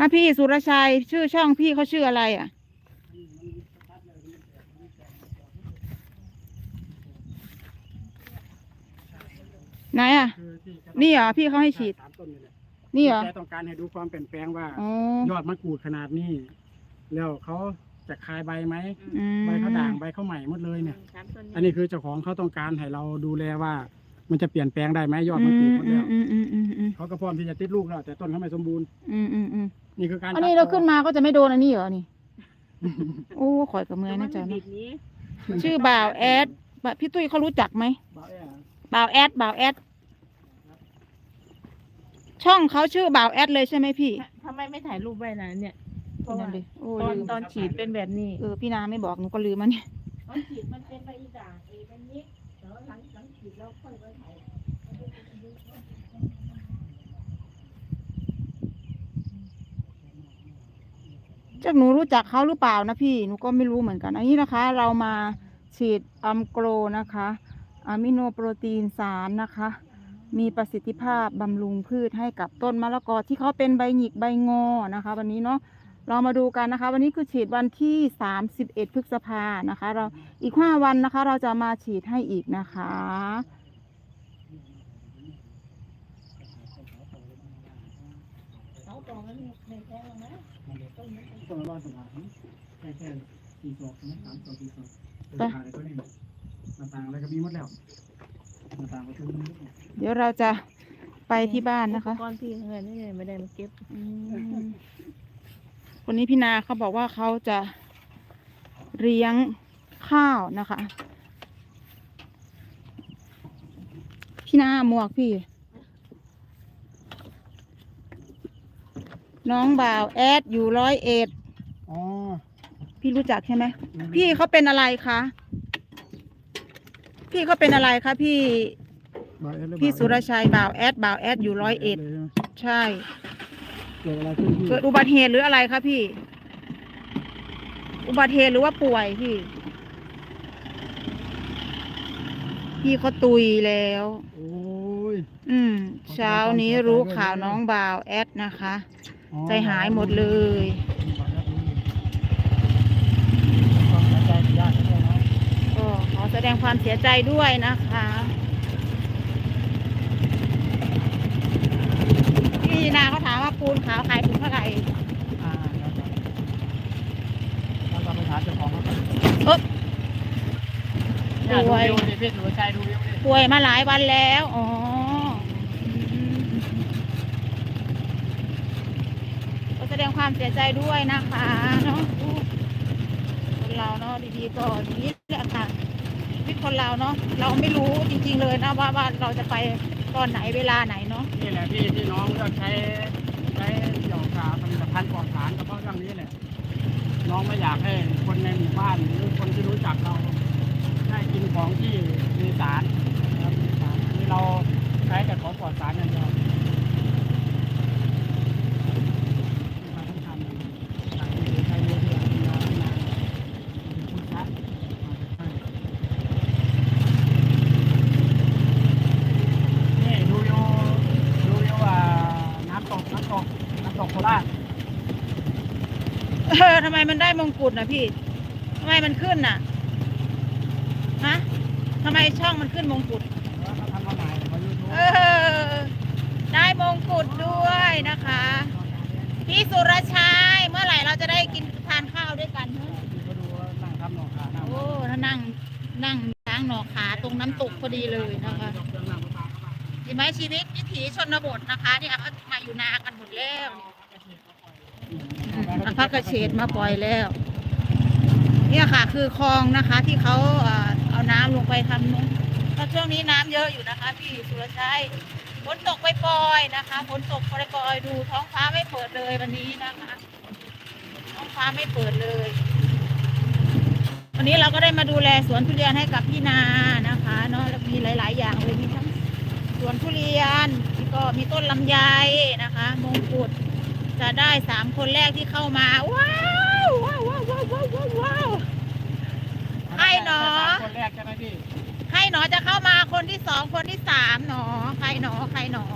ฮะพี่สุรชัยชื่อช่องพี่เขาชื่ออะไรอะ ไหนอะคือที่จะนี่เหรอพี่เขาให้ฉีด สามต้นนี่แหละนี่เหรอ แกต้องการให้ดูความเปลี่ยนแปลงว่า อ๋อยอดมะกรูดขนาดนี้ แล้วเขาจะคายใบไหมอืม ใบเขาด่างใบเขาใหม่หมดเลยเนี่ยสามต้นอันนี้คือเจ้าของเขาต้องการให้เราดูแลว่า มันจะเปลี่ยนแปลงได้ไหมยอดมะกรูดหมดแล้วอืมอืมอืมอืมเขาก็พร้อมที่จะติดลูกแล้วแต่ต้นเขาไม่สมบูรณ์อืมอืมอืมนี่คือการอันนี้ตัดเราต่ขึ้นมาก็จะไม่โดนอันนี้เหรอนี่โอ้ข่อยกับเมือแล้วนะมันจ๊ะบิเนาะดนี้ชื่อบ่าวแอดบ่าวพี่ตุ้ยเขารู้จักไหมบ่าวแอร์บ่าวแอดบ่าวแอดช่องเขาชื่อบ่าวแอดเลยใช่ไหมพี่ทำไมไม่ถ่ายรูปไว้ล่ะเนี่ยเพราะนั่ว่านดิโอ้ตอนลืมตอนฉีดเป็นแบบนี้เออพี่นาไม่บอกหนูก็ลืมมันเนี่ยตอนฉีดมันเป็นใบด่างเอเป็นนี้แล้วหลังหลัง จากหนูรู้จักเขาหรือเปล่านะพี่ หนูก็ไม่รู้เหมือนกัน อันนี้นะคะ เรามาฉีดอัมโกรนะคะอะมิโนโปรตีนสารนะคะ มีประสิทธิภาพบำรุงพืชให้กับต้นมะละกอที่เขาเป็นใบหงิกใบงอนะคะ วันนี้เนาะ เรามาดูกันนะคะ วันนี้คือฉีดวันที่ 31 พฤษภานะคะ เราอีก 5 วันนะคะ เราจะมาฉีดให้อีกนะคะเขาตรงนั้นในแท้งนะต้นต้นละร้อยกว่าบาทนะแค่แค่สี่ศอกนะสามศอกสี่ศอกไปราคาอะไรก็นี่หน้าต่างอะไรก็มีหมดแล้วหน้าต่างก็คือมีหมดแล้วเดี๋ยวเราจะไปที่บ้านนะคะก้อนพี่เงินนี่ไม่ได้มาเก็บอืม วันนี้พี่นาเขาบอกว่าเขาจะเลี้ยงข้าวนะคะ พี่นาหมวกพี่ น้องบ่าวแอดอยู่ร้อยเอ็ดอ๋อ พี่รู้จักใช่ไหมพี่เขาเป็นอะไรคะพี่เขาเป็นอะไรคะพี่ บ่าวแอดหอพี่บ่าวสุรชัยบ่าวแอดบ่าวแอดอยู่ร้อยเอ็ดลใช่ไหมใช่ เกิดอะไรขึ้นพี่เกิดอุบัติเหตุหรืออะไรคะพี่ อุบัติเหตุหรือว่าป่วยพี่ พี่เขาตุยแล้ว โอ้ย อืม เช้านี้รู้ข่าวน้องบ่าวแอดนะคะ อ๋อใจหายหมดเลยบ่าวแอดรู้ความเข้าใจยากด้วยนะก็ขอแสดงความเสียใจด้วยนะคะ พี่นาเขาถามว่าปูนขาวขายถุงเท่าไหร่อ่าแล้วก็แล้วก็ไปถามเจ้าของเขาก่อนเอ๊ะเนี่ยดูป่วยวิวดิพี่สุรชัยดูวิวดิป่วยมาหลายวันแล้ว อ๋ออืมก็แสดงความเสียใจด้วยนะคะเนาะคนเราเนาะดีๆก็อย่างนี้แหละค่ะชีวิตคนเราเนาะเราไม่รู้จริง ๆ เลยนะว่าว่าเราจะไปตอนไหนเวลาไหนเนี่แหละพี่ที่น้องเลือกใช้ใช้เกี่ยวกับผลิตภัณฑ์ปลอดสารก็เพราะเรื่องนี้แหละ น้องไม่อยากให้คนในหมู่บ้านหรือคนที่รู้จักเราได้กินของที่มีสารนะครับมีสารนี่เราใช้แต่ของปลอดสารอย่างเดียวนี่ความสำคัญนะจากที่ใช้เยอะๆมีน้อยนะเป็นผู้ชัดใช่นี่ดูวิวดูวิวอ่าน้ำตกน้ำตกน้ำตกโค ราชเออทำไมมันได้มงกุฎนะพี่ทำไมมันขึ้นน่ะฮะทำไมช่องมันขึ้นมงกุฎเออ ได้มงกุฎด้วยนะคะ พี่สุรชัยเมื่อไหร่เราจะได้กินทานข้าวด้วยกันเนอะโอ้ถ้านั่งนั่งล้างหนอขาตรงน้ำตกพอดีเลยนะคะเห็นไหมชีวิตวิถีชนบทนะคะเนี่ยเขามาอยู่นากันหมดแล้ว อันพักกระเฉดมาปล่อยแล้ว เนี่ยค่ะ คือคลองนะคะ ที่เขาเอาน้ำลงไปทำนุ้งเพราะช่วงนี้น้ำเยอะอยู่นะคะ พี่สุรชัยฝนตกไปปล่อยนะคะฝนตกปล่อยดูท้องฟ้าไม่เปิดเลยวันนี้นะคะ ท้องฟ้าไม่เปิดเลย วันนี้เราก็ได้มาดูแลสวนทุเรียนให้กับพี่นานะคะเนาะมีหลาย ๆ อย่างเลยมีทั้งสวนทุเรียนแล้วก็มีต้นลำไยนะคะ มงกุฎ จะได้สามคนแรกที่เข้ามา ว้าวว้าวว้าวว้าวว้าวว้าวว้าวใครหนอ คนแรกใช่ไหมพี่ใครหนอจะเข้ามาคนที่สองคนที่สามหนอ ใครหนอใครหนอ